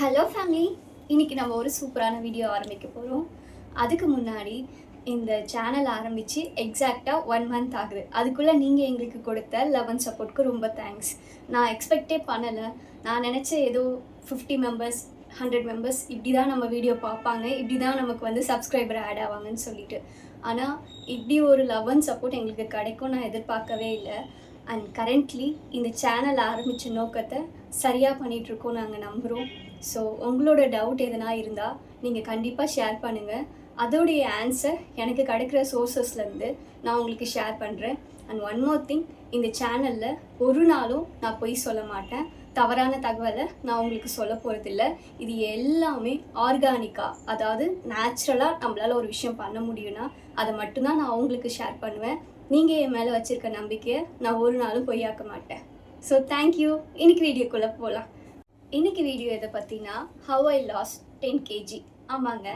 Hello family இன்றைக்கி நம்ம ஒரு சூப்பரான வீடியோ ஆரம்பிக்க போகிறோம் அதுக்கு முன்னாடி இந்த சேனல் ஆரம்பித்து எக்ஸாக்டாக ஒன் மந்த் ஆகுது. அதுக்குள்ளே நீங்கள் எங்களுக்கு கொடுத்த லவ் அண்ட் சப்போர்ட்க்கு ரொம்ப தேங்க்ஸ் நான் எக்ஸ்பெக்டே பண்ணலை. நான் நினச்ச ஏதோ ஃபிஃப்டி மெம்பர்ஸ் ஹண்ட்ரட் மெம்பர்ஸ் இப்படி தான் நம்ம வீடியோ பார்ப்பாங்க. இப்படி தான் நமக்கு வந்து சப்ஸ்கிரைபர் ஆட் ஆவாங்கன்னு சொல்லிட்டு. ஆனால் இப்படி ஒரு லவ் அண்ட் சப்போர்ட் எங்களுக்கு கிடைக்கும் நான் எதிர்பார்க்கவே இல்லை. அண்ட் கரண்ட்லி இந்த சேனல் ஆரம்பித்த நோக்கத்தை சரியாக பண்ணிகிட்ருக்கோம் நாங்கள் நம்புகிறோம் ஸோ உங்களோட டவுட் எதனா இருந்தால் நீங்கள் கண்டிப்பாக ஷேர் பண்ணுங்கள் அதோடைய ஆன்சர் எனக்கு கிடைக்கிற சோர்சஸ்லேருந்து நான் உங்களுக்கு ஷேர் பண்ணுறேன் அண்ட் ஒன் மோர் திங் இந்த சேனலில் ஒரு நாளும் நான் பொய் சொல்ல மாட்டேன். தவறான தகவலை நான் உங்களுக்கு சொல்ல போகிறதில்ல இது எல்லாமே ஆர்கானிக்காக அதாவது நேச்சுரலாக நம்மளால் ஒரு விஷயம் பண்ண முடியும்னா அதை மட்டும்தான் நான் உங்களுக்கு ஷேர் பண்ணுவேன். நீங்கள் என் மேலே வச்சுருக்க நம்பிக்கையை நான் ஒரு நாளும் பொய்யாக்க மாட்டேன். ஸோ தேங்க்யூ இன்னைக்கு வீடியோக்குள்ளே போகலாம் இன்னைக்கு வீடியோ எதை பற்றினா how I lost ten KG ஆமாங்க.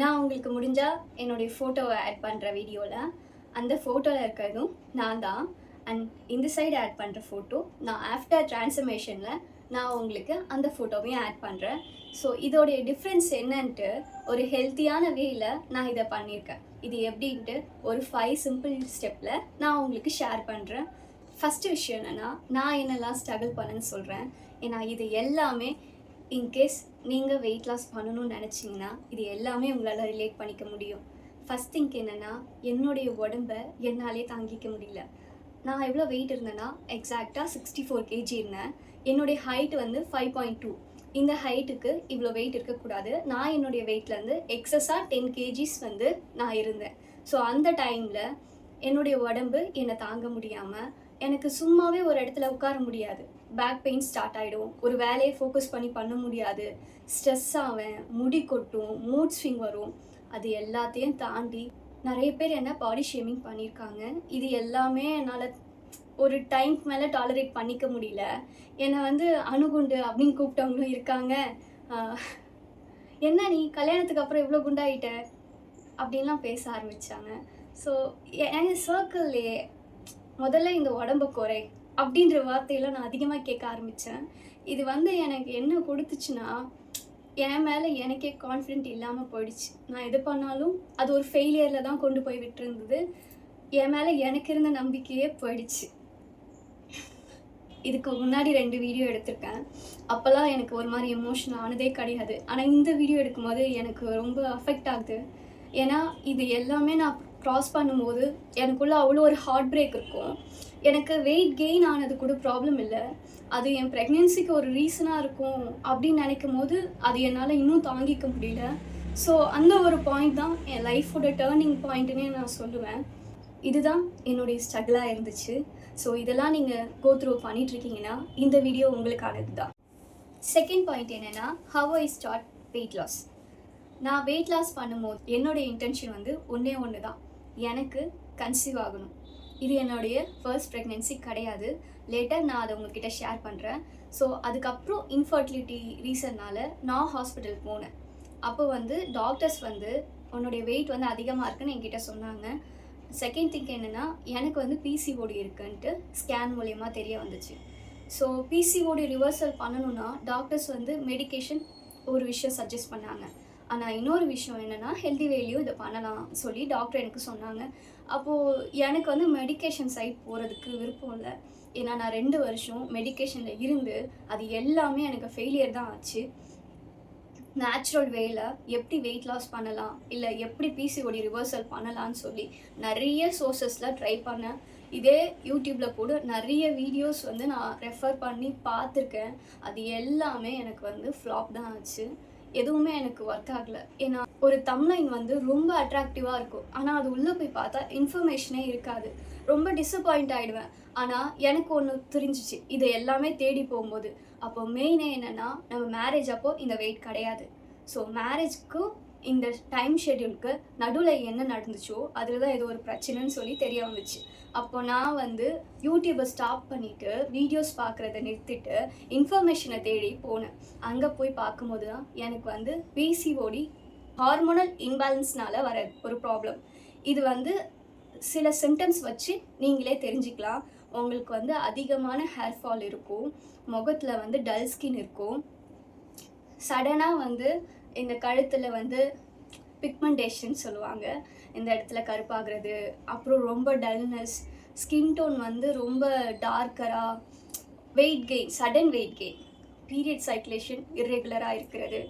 நான் உங்களுக்கு முடிஞ்சால் என்னுடைய ஃபோட்டோவை ஆட் பண்ணுற வீடியோவில் அந்த ஃபோட்டோவில் இருக்கிறதும் நான் தான். அண்ட் இந்த சைடு ஆட் பண்ணுற ஃபோட்டோ நான் ஆஃப்டர் ட்ரான்ஸ்ஃபர்மேஷனில் நான் உங்களுக்கு அந்த ஃபோட்டோவையும் ஆட் பண்ணுறேன் ஸோ இதோடைய டிஃப்ரென்ஸ் என்னன்ட்டு ஒரு ஹெல்த்தியான வேயில் நான் இதை பண்ணியிருக்கேன். இது எப்படின்ட்டு ஒரு ஃபைவ் சிம்பிள் ஸ்டெப்பில் நான் உங்களுக்கு ஷேர் பண்ணுறேன் ஃபஸ்ட்டு விஷயம் என்னென்னா நான் என்னெல்லாம் ஸ்ட்ரகிள் பண்ணேன்னு சொல்கிறேன் ஏன்னா இது எல்லாமே இன்கேஸ் நீங்கள் வெயிட் லாஸ் பண்ணணும்னு நினச்சிங்கன்னா இது எல்லாமே உங்களால் ரிலேட் பண்ணிக்க முடியும். ஃபஸ்ட் திங்க் என்னென்னா என்னுடைய உடம்ப என்னாலே தாங்கிக்க முடியல. நான் எவ்வளோ வெயிட் இருந்தேன்னா எக்ஸாக்டாக சிக்ஸ்டி ஃபோர் கேஜி இருந்தேன். என்னுடைய ஹைட் வந்து ஃபைவ் பாயிண்ட் டூ இந்த ஹைட்டுக்கு இவ்வளோ வெயிட் இருக்கக்கூடாது. நான் என்னுடைய வெயிட்லேருந்து எக்ஸஸாக டென் கேஜிஸ் வந்து நான் இருந்தேன். ஸோ அந்த டைமில் என்னுடைய உடம்பு என்னை தாங்க முடியாமல் எனக்கு சும்மாவே ஒரு இடத்துல உட்கார முடியாது. பேக் பெயின் ஸ்டார்ட் ஆகிடும் ஒரு வேலையை ஃபோக்கஸ் பண்ணி பண்ண முடியாது. ஸ்ட்ரெஸ் ஆவேன் முடி கொட்டும் மூட் ஸ்விங் வரும். அது எல்லாத்தையும் தாண்டி நிறைய பேர் என்ன பாடி ஷேமிங் பண்ணியிருக்காங்க. இது எல்லாமே என்னால் ஒரு டைம் மேலே டாலரேட் பண்ணிக்க முடியல. என்னை வந்து அணுகுண்டு அப்படின்னு கூப்பிட்டவங்களும் இருக்காங்க. என்ன நீ கல்யாணத்துக்கு அப்புறம் இவ்வளோ குண்டாயிட்ட? அப்படின்லாம் பேச ஆரம்பித்தாங்க ஸோ என் சர்க்கிள்லேயே முதல்ல இந்த உடம்பு குறை. அப்படின்ற வார்த்தையெல்லாம் நான் அதிகமாக கேட்க ஆரம்பித்தேன் இது வந்து எனக்கு என்ன கொடுத்துச்சுன்னா என் மேலே எனக்கே கான்ஃபிடென்ட் இல்லாமல் போயிடுச்சு. நான் எது பண்ணாலும் அது ஒரு ஃபெயிலியரில் தான் கொண்டு போய் விட்டுருந்தது. என் மேலே எனக்கு இருந்த நம்பிக்கையே போயிடுச்சு. இதுக்கு முன்னாடி ரெண்டு வீடியோ எடுத்திருக்கேன். அப்போல்லாம் எனக்கு ஒரு மாதிரி எமோஷன் ஆனதே கிடையாது. ஆனால் இந்த வீடியோ எடுக்கும்போது எனக்கு ரொம்ப அஃபெக்ட் ஆகுது. ஏன்னா இது எல்லாமே நான் க்ராஸ் பண்ணும்போது எனக்குள்ளே அவ்வளோ ஒரு ஹார்ட் பிரேக் இருக்கும். எனக்கு வெயிட் கெயின் ஆனது கூட ப்ராப்ளம் இல்லை. அது என் ப்ரெக்னென்சிக்கு ஒரு ரீசனாக இருக்கும் அப்படின்னு நினைக்கும் போது அது என்னால் இன்னும் தாங்கிக்க முடியல. ஸோ அந்த ஒரு பாயிண்ட் தான் என் லைஃபோட டேர்னிங் பாயிண்ட்டுன்னே நான் சொல்லுவேன். இதுதான் என்னுடைய ஸ்ட்ரகிளாக இருந்துச்சு. ஸோ இதெல்லாம் நீங்கள் கோ த்ரூ பண்ணிகிட்ருக்கீங்கன்னா இந்த வீடியோ உங்களுக்கானது தான் செகண்ட் பாயிண்ட் என்னென்னா how I start weight loss நான் வெயிட் லாஸ் பண்ணும்போது என்னுடைய இன்டென்ஷன் வந்து ஒன்றே ஒன்று தான் எனக்கு கன்சீவ் ஆகணும். இது என்னுடைய ஃபர்ஸ்ட் ப்ரெக்னென்சி கிடையாது. லேட்டர் நான் அதை உங்ககிட்ட ஷேர் பண்ணுறேன் ஸோ அதுக்கப்புறம் இன்ஃபர்டிலிட்டி ரீசன்னால் நான் ஹாஸ்பிட்டல் போனேன். அப்போ வந்து டாக்டர்ஸ் வந்து உன்னுடைய வெயிட் வந்து அதிகமாக இருக்குன்னு என்கிட்ட சொன்னாங்க. செகண்ட் திங்க் என்னென்னா எனக்கு வந்து பிசிஓடி இருக்குன்ட்டு ஸ்கேன் மூலயமா தெரிய வந்துச்சு. ஸோ பிசிஓடி ரிவர்சல் பண்ணணும்னா டாக்டர்ஸ் வந்து மெடிக்கேஷன் ஒரு விஷயம் சஜஸ்ட் பண்ணாங்க. ஆனால் இன்னொரு விஷயம் என்னென்னா ஹெல்தி வேலையும் இதை பண்ணலாம் சொல்லி டாக்டர் எனக்கு சொன்னாங்க. அப்போது எனக்கு வந்து மெடிகேஷன் சைட் போகிறதுக்கு விருப்பம் இல்லை. ஏன்னா நான் ரெண்டு வருஷம் மெடிகேஷனில் இருந்து அது எல்லாமே எனக்கு ஃபெயிலியர் தான் ஆச்சு. நேச்சுரல் வேல எப்படி வெயிட் லாஸ் பண்ணலாம் இல்லை எப்படி பிசிஓடி ரிவர்சல் பண்ணலாம்னு சொல்லி நிறைய சோர்சஸில் ட்ரை பண்ணேன். இதே யூடியூப்பில் கூட நிறைய வீடியோஸ் வந்து நான் ரெஃபர் பண்ணி பார்த்துருக்கேன். அது எல்லாமே எனக்கு வந்து ஃப்ளாப் தான் ஆச்சு. எதுவுமே எனக்கு ஒர்க் ஆகலை. ஏன்னா ஒரு தம்லைன் வந்து ரொம்ப அட்ராக்டிவாக இருக்கும். ஆனால் அது உள்ளே போய் பார்த்தா இன்ஃபர்மேஷனே இருக்காது. ரொம்ப டிசப்பாயிண்ட் ஆகிடுவேன் ஆனால் எனக்கு ஒன்று தெரிஞ்சிச்சு. இதை எல்லாமே தேடி போகும்போது. அப்போ மெயினே என்னென்னா நம்ம மேரேஜ் அப்போது இந்த வெயிட் கிடையாது. ஸோ மேரேஜ்க்கும் இந்த டைம் ஷெட்யூலுக்கு நடுவில் என்ன நடந்துச்சோ அதில் தான் ஏதோ ஒரு பிரச்சனைன்னு சொல்லி தெரிய வந்துச்சு. அப்போ நான் வந்து யூடியூப்பை ஸ்டாப் பண்ணிவிட்டு வீடியோஸ் பார்க்குறத நிறுத்திட்டு இன்ஃபர்மேஷனை தேடி போனேன். அங்கே போய் பார்க்கும்போது தான் எனக்கு வந்து பிசிஓடி ஹார்மோனல் இன்பேலன்ஸ்னால வர ஒரு ப்ராப்ளம் இது வந்து சில சிம்டம்ஸ் வச்சு நீங்களே தெரிஞ்சுக்கலாம். உங்களுக்கு வந்து அதிகமான ஹேர் ஃபால் இருக்கும். முகத்தில் வந்து டல் ஸ்கின் இருக்கும். சடனாக வந்து இந்த கழுத்தில் வந்து பிக்மெண்டேஷன் சொல்லுவாங்க. இந்த இடத்துல கருப்பாகிறது அப்புறம் ரொம்ப டல்னஸ் ஸ்கின் டோன் வந்து ரொம்ப டார்க்கராக weight gain sudden weight gain period சைக்லேஷன் இர்ரெகுலராக இருக்கிறது.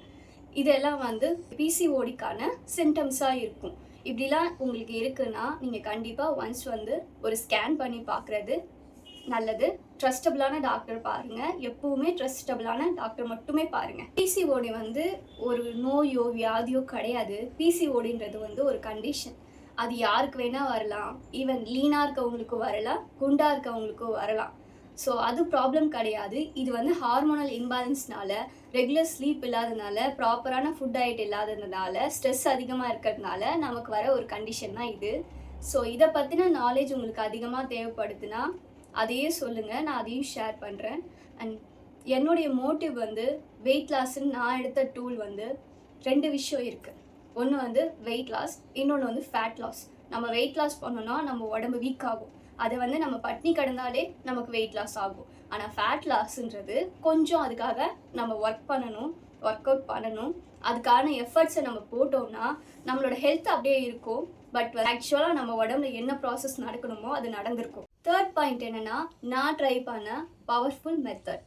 இதெல்லாம் வந்து பிசிஓடிக்கான சிம்டம்ஸாக இருக்கும். இப்படிலாம் உங்களுக்கு இருக்குன்னா நீங்கள் கண்டிப்பாக ஒன்ஸ் வந்து ஒரு ஸ்கேன் பண்ணி பார்க்குறது நல்லது. ட்ரஸ்டபிளான டாக்டர் பாருங்க. எப்பவுமே ட்ரஸ்டபிளான டாக்டர் மட்டுமே பாருங்க. பிசிஓடி வந்து ஒரு நோயோ வியாதியோ கிடையாது. பிசிஓடின்றது வந்து ஒரு கண்டிஷன் அது யாருக்கு வேணால் வரலாம். ஈவன் லீனாக இருக்கவங்களுக்கும் வரலாம். குண்டாக இருக்கவங்களுக்கும் வரலாம். ஸோ அது ப்ராப்ளம் கிடையாது. இது வந்து ஹார்மோனல் இம்பேலன்ஸ்னால ரெகுலர் ஸ்லீப் இல்லாதனால ப்ராப்பரான ஃபுட் டயட் இல்லாததுனால ஸ்ட்ரெஸ் அதிகமாக இருக்கிறதுனால நமக்கு வர ஒரு கண்டிஷன் தான் இது. ஸோ இதை பற்றின நாலேஜ் உங்களுக்கு அதிகமாக தேவைப்படுதுன்னா அதையும் சொல்லுங்கள் நான் அதையும் ஷேர் பண்ணுறேன் அண்ட் என்னுடைய மோட்டிவ் வந்து வெயிட் லாஸ்ன்னு நான் எடுத்த டூல் வந்து ரெண்டு விஷயம் இருக்குது ஒன்று வந்து வெயிட் லாஸ் இன்னொன்று வந்து ஃபேட் லாஸ் நம்ம வெயிட் லாஸ் பண்ணோன்னா நம்ம உடம்பு வீக் ஆகும். அதை வந்து நம்ம பட்னி கிடந்தாலே நமக்கு வெயிட் லாஸ் ஆகும். ஆனால் ஃபேட் லாஸ்ன்றது கொஞ்சம் அதுக்காக நம்ம ஒர்க் பண்ணணும் ஒர்க் அவுட் பண்ணணும். அதுக்கான எஃபர்ட்ஸை நம்ம போட்டோம்னா நம்மளோட ஹெல்த் அப்படியே இருக்கும். பட் ஆக்சுவலாக நம்ம உடம்புல என்ன ப்ராசஸ் நடக்கணுமோ அது நடந்திருக்கும். தேர்ட் பாயிண்ட் என்னென்னா நான் ட்ரை பண்ண பவர்ஃபுல் மெத்தட்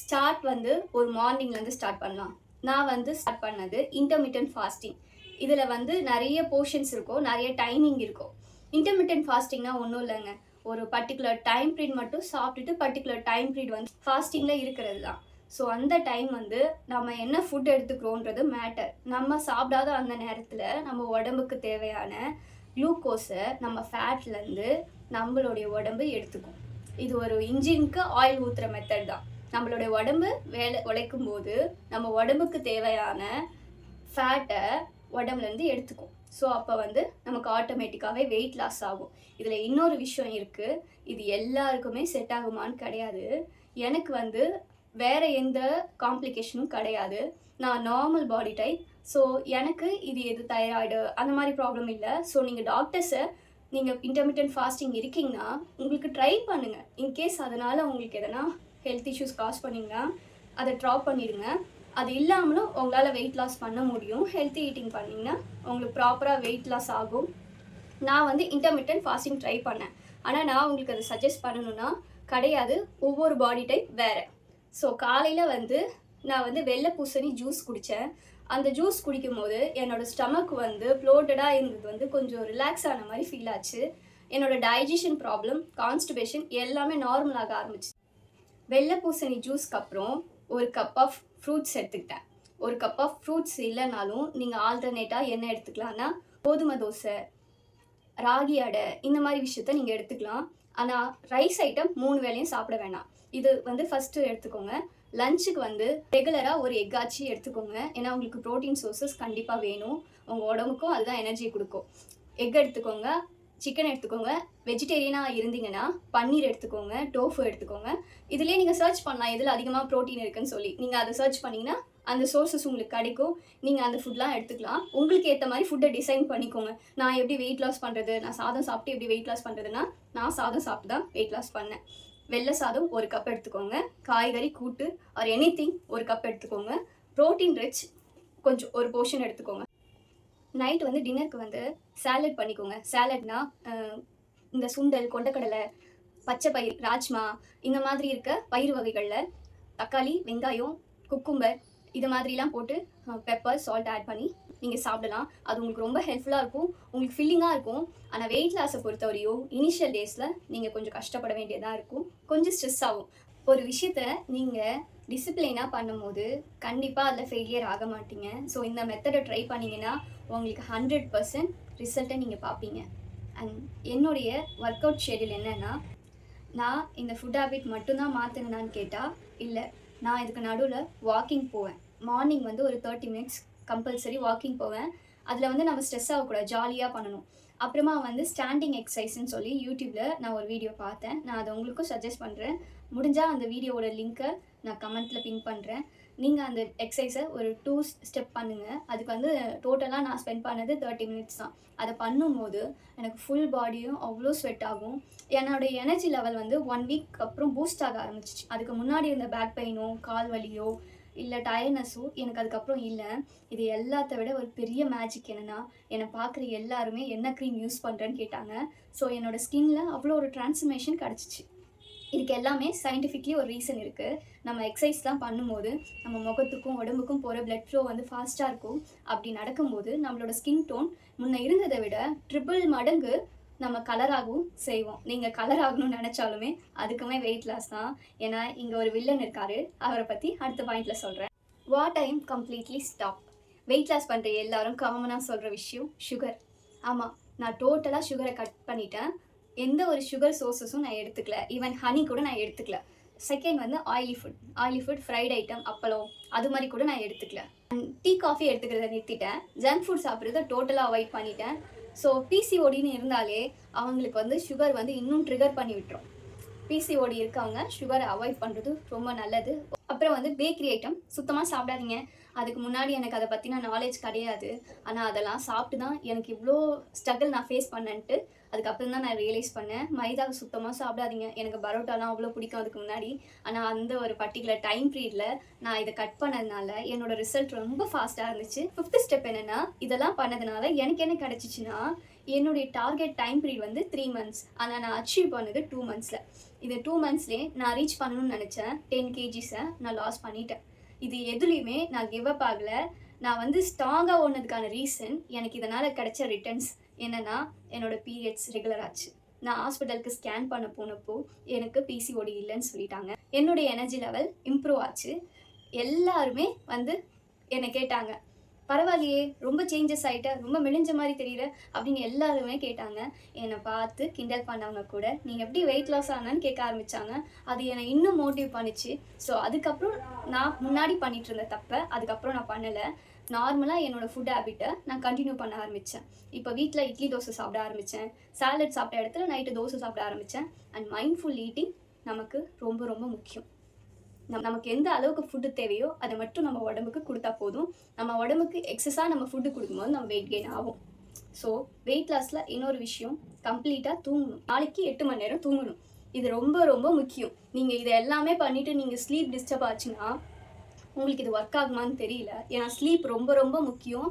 ஸ்டார்ட் வந்து ஒரு மார்னிங்லேருந்து ஸ்டார்ட் பண்ணலாம். நான் வந்து ஸ்டார்ட் பண்ணது இன்டர்மீடியன்ட் ஃபாஸ்டிங் இதில் வந்து நிறைய போர்ஷன்ஸ் இருக்கும் நிறைய டைமிங் இருக்கும் இன்டர்மீடியன்ட் ஃபாஸ்டிங்னா ஒன்றும் இல்லைங்க. ஒரு பர்டிகுலர் டைம் பீரியட் மட்டும் சாப்பிட்டுட்டு பர்டிகுலர் டைம் பீரியட் வந்து ஃபாஸ்டிங்கில் இருக்கிறது தான். ஸோ அந்த டைம் வந்து நம்ம என்ன ஃபுட் எடுத்துக்கிறோன்றது மேட்டர் நம்ம சாப்பிடாத அந்த நேரத்தில் நம்ம உடம்புக்கு தேவையான குளுக்கோஸை நம்ம ஃபேட்லேருந்து நம்மளுடைய உடம்பு எடுத்துக்கும். இது ஒரு இன்ஜினுக்கு ஆயில் ஊற்றுற மெத்தட் தான். நம்மளுடைய உடம்பு வேலை உழைக்கும் போது நம்ம உடம்புக்கு தேவையான ஃபேட்டை உடம்புலேருந்து எடுத்துக்கும். ஸோ அப்போ வந்து நமக்கு ஆட்டோமேட்டிக்காகவே வெயிட் லாஸ் ஆகும். இதில் இன்னொரு விஷயம் இருக்குது இது எல்லாருக்குமே செட் ஆகுமான்னு கிடையாது. எனக்கு வந்து வேறு எந்த காம்ப்ளிகேஷனும் கிடையாது. நான் நார்மல் பாடி டைப் ஸோ எனக்கு இது எது தைராய்டு அந்த மாதிரி ப்ராப்ளம் இல்லை. ஸோ நீங்கள் டாக்டர்ஸை நீங்கள் இன்டர்மீடியன்ட் ஃபாஸ்டிங் இருக்கீங்கன்னா உங்களுக்கு ட்ரை பண்ணுங்கள் இன்கேஸ் அதனால் உங்களுக்கு எதனா ஹெல்த் இஷ்யூஸ் காஸ் பண்ணிங்கன்னா அதை ட்ராப் பண்ணிடுங்க. அது இல்லாமலும் உங்களால் வெயிட் லாஸ் பண்ண முடியும். ஹெல்த்தி ஈட்டிங் பண்ணிங்கன்னா உங்களுக்கு ப்ராப்பராக வெயிட் லாஸ் ஆகும். நான் வந்து இன்டர்மீடியன்ட் ஃபாஸ்டிங் ட்ரை பண்ணேன். ஆனால் நான் உங்களுக்கு அதை சஜஸ்ட் பண்ணணும்னா கிடையாது. ஒவ்வொரு பாடி டைப் வேறு. ஸோ காலையில் வந்து நான் வந்து வெள்ளை பூசணி ஜூஸ் குடித்தேன் அந்த ஜூஸ் குடிக்கும் போது என்னோட ஸ்டமக் வந்து ப்ளோட்டடாக இருந்தது வந்து கொஞ்சம் ரிலாக்ஸ் ஆன மாதிரி ஃபீல் ஆச்சு. என்னோட டைஜஷன் ப்ராப்ளம் கான்ஸ்டிபேஷன் எல்லாமே நார்மலாக ஆரம்பிச்சு. வெள்ளை பூசணி ஜூஸ்க்கு அப்புறம் ஒரு கப் ஆஃப் ஃப்ரூட்ஸ் எடுத்துக்கிட்டேன். ஒரு கப் ஆஃப் ஃப்ரூட்ஸ் இல்லைனாலும் நீங்கள் ஆல்டர்னேட்டாக என்ன எடுத்துக்கலாம்னா கோதுமை தோசை ராகி அடை இந்த மாதிரி விஷயத்த நீங்கள் எடுத்துக்கலாம். ஆனால் ரைஸ் ஐட்டம் மூணு வேளையும் சாப்பிட வேணாம். இது வந்து ஃபஸ்ட்டு எடுத்துக்கோங்க. லஞ்சுக்கு வந்து ரெகுலராக ஒரு எக்காச்சு எடுத்துக்கோங்க. ஏன்னா உங்களுக்கு ப்ரோட்டீன் சோர்சஸ் கண்டிப்பாக வேணும். உங்கள் உடம்புக்கும் அதுதான் எனர்ஜி கொடுக்கும். எக் எடுத்துக்கோங்க. சிக்கன் எடுத்துக்கோங்க. வெஜிடேரியனாக இருந்தீங்கன்னா பன்னீர் எடுத்துக்கோங்க. டோஃபு எடுத்துக்கோங்க. இதுலேயே நீங்கள் சர்ச் பண்ணலாம் எதில் அதிகமாக ப்ரோட்டீன் இருக்குன்னு சொல்லி. நீங்கள் அதை சர்ச் பண்ணிங்கன்னா அந்த சோர்சஸ் உங்களுக்கு கிடைக்கும். நீங்கள் அந்த ஃபுட்லாம் எடுத்துக்கலாம். உங்களுக்கு ஏற்ற மாதிரி ஃபுட்டை டிசைன் பண்ணிக்கோங்க. நான் எப்படி வெயிட் லாஸ் பண்ணுறது நான் சாதம் சாப்பிட்டு எப்படி வெயிட் லாஸ் பண்ணுறதுன்னா நான் சாதம் சாப்பிட்டு தான் வெயிட் லாஸ் பண்ணேன். வெள்ளை சாதம் ஒரு கப் எடுத்துக்கோங்க. காய்கறி கூட்டு ஆர் எனி ஒரு கப் எடுத்துக்கோங்க. ப்ரோட்டீன் ரிச் கொஞ்சம் ஒரு போர்ஷன் எடுத்துக்கோங்க. நைட் வந்து டின்னருக்கு வந்து சாலட் பண்ணிக்கோங்க. சாலட்னா இந்த சுண்டல் கொண்டக்கடலை பச்சை பயிர் ராஜ்மா இந்த மாதிரி இருக்க பயிர் வகைகளில் தக்காளி வெங்காயம் குக்கும்பர் இது மாதிரிலாம் போட்டு பெப்பர் சால்ட் ஆட் பண்ணி நீங்கள் சாப்பிடலாம். அது உங்களுக்கு ரொம்ப ஹெல்ப்ஃபுல்லாக இருக்கும். உங்களுக்கு ஃபில்லிங்காக இருக்கும். ஆனால் வெயிட் லாஸை பொறுத்தவரையும் இனிஷியல் டேஸில் நீங்கள் கொஞ்சம் கஷ்டப்பட வேண்டியதாக இருக்கும். கொஞ்சம் ஸ்ட்ரெஸ் ஆகும். ஒரு விஷயத்த நீங்கள் டிசிப்ளினாக பண்ணும்போது கண்டிப்பாக அதில் ஃபெயிலியர் ஆக மாட்டீங்க. ஸோ இந்த மெத்தடை ட்ரை பண்ணிங்கன்னா உங்களுக்கு ஹண்ட்ரட் பர்சன்ட் ரிசல்ட்டை நீங்கள் பார்ப்பீங்க. அண்ட் என்னுடைய ஒர்க் அவுட் ஷெடியூல் என்னென்னா நான் இந்த ஃபுட் ஹேபிட் மட்டும்தான் மாற்றினான்னு கேட்டால் இல்லை. நான் இதுக்கு நடுவில் வாக்கிங் போவேன். மார்னிங் வந்து ஒரு தேர்ட்டி மினிட்ஸ் கம்பல்சரி வாக்கிங் போவேன். அதில் வந்து நம்ம ஸ்ட்ரெஸ் ஆகக்கூடாது ஜாலியாக பண்ணணும். அப்புறமா வந்து ஸ்டாண்டிங் எக்ஸசைஸ்ன்னு சொல்லி யூடியூப்பில் நான் ஒரு வீடியோ பார்த்தேன். நான் அதை உங்களுக்கும் சஜஸ்ட் பண்ணுறேன் முடிஞ்சால் அந்த வீடியோவோட லிங்க்கை நான் கமெண்ட்டில் பின் பண்ணுறேன் நீங்கள் அந்த எக்ஸசைஸை ஒரு டூ ஸ்டெப் பண்ணுங்கள் அதுக்கு வந்து டோட்டலாக நான் ஸ்பெண்ட் பண்ணது தேர்ட்டி மினிட்ஸ் தான். அதை பண்ணும்போது எனக்கு ஃபுல் பாடியும் அவ்வளோ ஸ்வெட் ஆகும். என்னோடய எனர்ஜி லெவல் வந்து ஒன் வீக் அப்புறம் பூஸ்ட் ஆக ஆரம்பிச்சிச்சு. அதுக்கு முன்னாடி இருந்த பேக் பெயினோ கால் வலியோ இல்லை டயர்னஸோ எனக்கு அதுக்கப்புறம் இல்லை. இது எல்லாத்த விட ஒரு பெரிய மேஜிக் என்னென்னா என்னை பார்க்குற எல்லாருமே என்ன க்ரீம் யூஸ் பண்ணுறேன்னு கேட்டாங்க. ஸோ என்னோட ஸ்கின்ல அவ்வளோ ஒரு டிரான்ஸ்ஃபர்மேஷன் கிடச்சிச்சு. இதுக்கு எல்லாமே சயின்டிஃபிக்லி ஒரு ரீசன் இருக்குது நம்ம எக்ஸசைஸ்லாம் பண்ணும்போது நம்ம முகத்துக்கும் உடம்புக்கும் போகிற பிளட் ஃப்ளோ வந்து ஃபாஸ்ட்டாக இருக்கும். அப்படி நடக்கும்போது நம்மளோட ஸ்கின் டோன் முன்னே இருந்ததை விட ட்ரிபிள் மடங்கு நம்ம கலராகவும் செய்வோம். நீங்கள் கலர் ஆகணும்னு நினச்சாலுமே அதுக்குமே வெயிட் லாஸ் தான். ஏன்னா இங்கே ஒரு வில்லன் இருக்காரு. அவரை பற்றி அடுத்த பாயிண்டில் சொல்கிறேன் what I'm completely stop weight loss பண்ணுற எல்லாரும் காமனாக சொல்கிற விஷயம் சுகர் ஆமாம் நான் டோட்டலாக சுகரை கட் பண்ணிட்டேன். எந்த ஒரு சுகர் சோர்ஸஸும் நான் எடுத்துக்கல. ஈவன் ஹனி கூட நான் எடுத்துக்கல. செகண்ட் வந்து oily food oily food fried item appalam. அது மாதிரி கூட நான் எடுத்துக்கல. டீ காஃபி எடுத்துக்கிறத நிறுத்திட்டேன். ஜங்க் ஃபுட் சாப்பிட்றத டோட்டலாக அவாய்ட் பண்ணிட்டேன். ஸோ பிசிஓடின்னு இருந்தாலே அவங்களுக்கு வந்து சுகர் வந்து இன்னும் ட்ரிகர் பண்ணி விட்டுரும். பிசிஓடி இருக்கவங்க சுகரை அவாய்ட் பண்ணுறது ரொம்ப நல்லது. அப்புறம் வந்து பேக்கரி ஐட்டம் சுத்தமாக சாப்பிடாதீங்க. அதுக்கு முன்னாடி எனக்கு அதை பற்றின நாலேஜ் கிடையாது. ஆனால் அதெல்லாம் சாப்பிட்டு தான் எனக்கு இவ்வளோ ஸ்ட்ரகிள் நான் ஃபேஸ் பண்ணேன்ட்டு அதுக்கப்புறம் தான் நான் ரியலைஸ் பண்ணேன். மைதாவை சுத்தமாக சாப்பிடாதீங்க. எனக்கு பரோட்டாலாம் அவ்வளோ பிடிக்கும் அதுக்கு முன்னாடி. ஆனால் அந்த ஒரு பர்டிகுலர் டைம் பீரியடில் நான் இதை கட் பண்ணதுனால என்னோட ரிசல்ட் ரொம்ப ஃபாஸ்ட்டாக இருந்துச்சு. ஃபிஃப்த் ஸ்டெப் என்னென்னா இதெல்லாம் பண்ணதுனால எனக்கு என்ன கிடச்சிச்சின்னா என்னுடைய டார்கெட் டைம் பீரியட் வந்து த்ரீ மந்த்ஸ் ஆனால் நான் அச்சீவ் பண்ணது டூ மந்த்ஸில் இது டூ மந்த்ஸ்லேயே நான் ரீச் பண்ணணும்னு நினச்சேன். டென் கேஜிஸை நான் லாஸ் பண்ணிட்டேன். இது எதுலேயுமே நான் கிவ் அப் ஆகலை. நான் வந்து ஸ்ட்ராங்காக ஓடினதுக்கான ரீசன் எனக்கு இதனால் கிடைச்ச ரிட்டர்ன்ஸ் என்னென்னா என்னோட பீரியட்ஸ் ரெகுலர் ஆச்சு. நான் ஹாஸ்பிட்டலுக்கு ஸ்கேன் பண்ண போனப்போ எனக்கு பிசிஓடி இல்லைன்னு சொல்லிட்டாங்க. என்னுடைய எனர்ஜி லெவல் இம்ப்ரூவ் ஆச்சு. எல்லாருமே வந்து என்னை கேட்டாங்க பரவாயில்லையே ரொம்ப சேஞ்சஸ் ஆகிட்ட ரொம்ப மெலிஞ்ச மாதிரி தெரியுற அப்படின்னு எல்லாருமே கேட்டாங்க. என்னை பார்த்து கிண்டல் பண்ணவங்க கூட நீங்கள் எப்படி வெயிட் லாஸ் ஆனான்னு கேட்க ஆரம்பித்தாங்க அது என்னை இன்னும் மோட்டிவ் பண்ணிச்சு. ஸோ அதுக்கப்புறம் நான் முன்னாடி பண்ணிட்டு இருந்த தப்பை அதுக்கப்புறம் நான் பண்ணலை. நார்மலாக என்னோடய ஃபுட் ஹேபிட்டை நான் கண்டினியூ பண்ண ஆரம்பித்தேன் இப்போ வீட்டில் இட்லி தோசை சாப்பிட ஆரம்பித்தேன் சாலட் சாப்பிட்ட இடத்துல நைட்டு தோசை சாப்பிட ஆரம்பித்தேன் அண்ட் மைண்ட்ஃபுல் ஈட்டிங் நமக்கு ரொம்ப ரொம்ப முக்கியம். நமக்கு எந்த அளவுக்கு ஃபுட்டு தேவையோ அதை மட்டும் நம்ம உடம்புக்கு கொடுத்தா போதும். நம்ம உடம்புக்கு எக்ஸஸாக நம்ம ஃபுட்டு கொடுக்கும்போது நம்ம வெயிட் கெயின் ஆகும். ஸோ வெயிட் லாஸில் இன்னொரு விஷயம் கம்ப்ளீட்டாக தூங்கணும். நாளைக்கு எட்டு மணி நேரம் தூங்கணும். இது ரொம்ப ரொம்ப முக்கியம். நீங்கள் இதை எல்லாமே பண்ணிவிட்டு நீங்கள் ஸ்லீப் டிஸ்டர்ப் ஆச்சுன்னா உங்களுக்கு இது ஒர்க் ஆகுமான்னு தெரியல. ஏன்னா ஸ்லீப் ரொம்ப ரொம்ப முக்கியம்.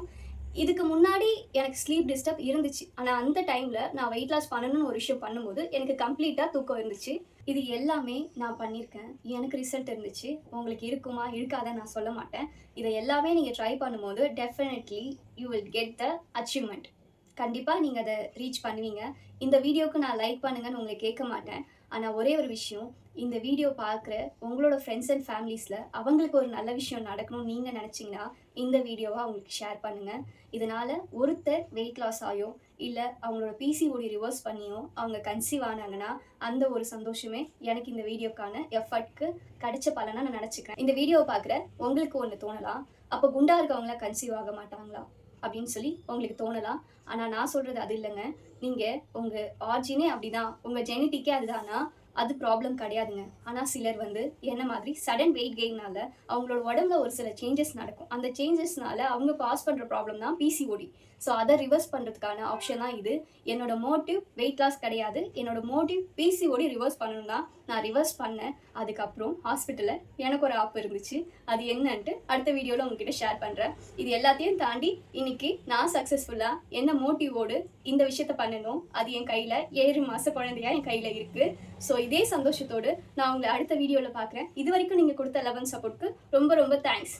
இதுக்கு முன்னாடி எனக்கு ஸ்லீப் டிஸ்டர்ப் இருந்துச்சு. ஆனால் அந்த டைமில் நான் வெயிட் லாஸ் பண்ணணும்னு ஒரு விஷயம் பண்ணும்போது எனக்கு கம்ப்ளீட்டாக தூக்கம் இருந்துச்சு. இது எல்லாமே நான் பண்ணியிருக்கேன். எனக்கு ரிசல்ட் இருந்துச்சு. உங்களுக்கு இருக்குமா இருக்காத நான் சொல்ல மாட்டேன். இதை எல்லாமே நீங்கள் ட்ரை பண்ணும்போது definitely you will get the achievement கண்டிப்பாக நீங்கள் அதை ரீச் பண்ணுவீங்க. இந்த வீடியோவுக்கு நான் லைக் பண்ணுங்கன்னு உங்களை கேட்க மாட்டேன். ஆனால் ஒரே ஒரு விஷயம் இந்த வீடியோ பார்க்குற உங்களோட ஃப்ரெண்ட்ஸ் அண்ட் ஃபேமிலிஸில் அவங்களுக்கு ஒரு நல்ல விஷயம் நடக்கணும்னு நீங்கள் நினச்சிங்கன்னா இந்த வீடியோவை அவங்களுக்கு ஷேர் பண்ணுங்கள் இதனால் ஒருத்தர் வெயிட் லாஸ் ஆகியோ இல்லை அவங்களோட பிசிஓடி ரிவர்ஸ் பண்ணியோ அவங்க கன்சீவ் ஆனாங்கன்னா அந்த ஒரு சந்தோஷமே எனக்கு இந்த வீடியோக்கான எஃபர்ட்க்கு கிடைச்ச பலனாக நான் நினச்சிக்கிறேன். இந்த வீடியோவை பார்க்குற உங்களுக்கு ஒன்று தோணலாம் அப்போ குண்டா இருக்கவங்கள கன்சீவ் ஆக மாட்டாங்களா? அப்படின்னு சொல்லி உங்களுக்கு தோணலாம் ஆனால் நான் சொல்கிறது அது இல்லைங்க. நீங்கள் உங்கள் ஆர்ஜினே அப்படிதான். உங்கள் ஜெனட்டிக்கே அதுதானா? அது ப்ராப்ளம் கிடையாதுங்க. ஆனால் சிலர் வந்து என்ன மாதிரி சடன் வெயிட் கெயின்னால அவங்களோட உடம்புல ஒரு சில சேஞ்சஸ் நடக்கும். அந்த சேஞ்சஸ்னால அவங்க பாஸ் பண்ணுற ப்ராப்ளம் தான் பிசிஓடி ஸோ அதை ரிவர்ஸ் பண்ணுறதுக்கான ஆப்ஷன் தான் இது. என்னோட மோட்டிவ் வெயிட் லாஸ் கிடையாது. என்னோட மோட்டிவ் பிசிஓடி ரிவர்ஸ் பண்ணணும் தான் நான் ரிவர்ஸ் பண்ணேன். அதுக்கப்புறம் ஹாஸ்பிட்டலில் எனக்கு ஒரு ஆப் இருந்துச்சு. அது என்னன்ட்டு அடுத்த வீடியோவில் உங்ககிட்ட ஷேர் பண்ணுறேன் இது எல்லாத்தையும் தாண்டி இன்னைக்கு நான் சக்ஸஸ்ஃபுல்லாக என்ன மோட்டிவோடு இந்த விஷயத்த பண்ணணும்? அது என் கையில் ஏழு மாத குழந்தையா என் கையில் இருக்குது ஸோ இதே சந்தோஷத்தோடு நான் உங்களை அடுத்த வீடியோவில் பார்க்குறேன் இது வரைக்கும் நீங்கள் கொடுத்த லெவன் சப்போர்ட்க்கு ரொம்ப ரொம்ப தேங்க்ஸ்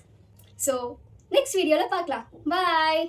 ஸோ நெக்ஸ்ட் வீடியோவில் பார்க்கலாம் பாய்